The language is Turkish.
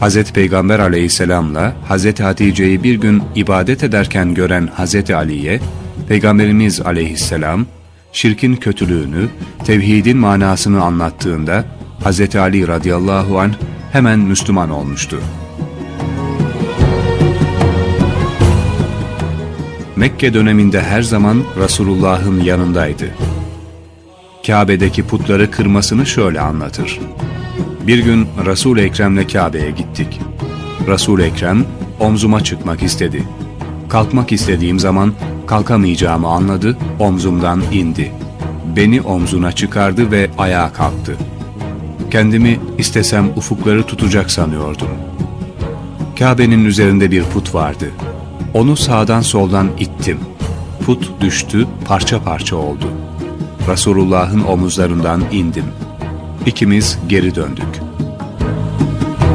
Hz. Peygamber aleyhisselamla Hz. Hatice'yi bir gün ibadet ederken gören Hz. Ali'ye, Peygamberimiz aleyhisselam, şirkin kötülüğünü, tevhidin manasını anlattığında, Hz. Ali radıyallahu anh hemen Müslüman olmuştu. Mekke döneminde her zaman Resulullah'ın yanındaydı. Kabe'deki putları kırmasını şöyle anlatır. Bir gün Resul-i Ekrem'le Kabe'ye gittik. Resul-i Ekrem omzuma çıkmak istedi. Kalkmak istediğim zaman kalkamayacağımı anladı, omzumdan indi. Beni omzuna çıkardı ve ayağa kalktı. Kendimi istesem ufukları tutacak sanıyordum. Kabe'nin üzerinde bir put vardı. Onu sağdan soldan ittim. Put düştü, parça parça oldu. Resulullah'ın omuzlarından indim. İkimiz geri döndük.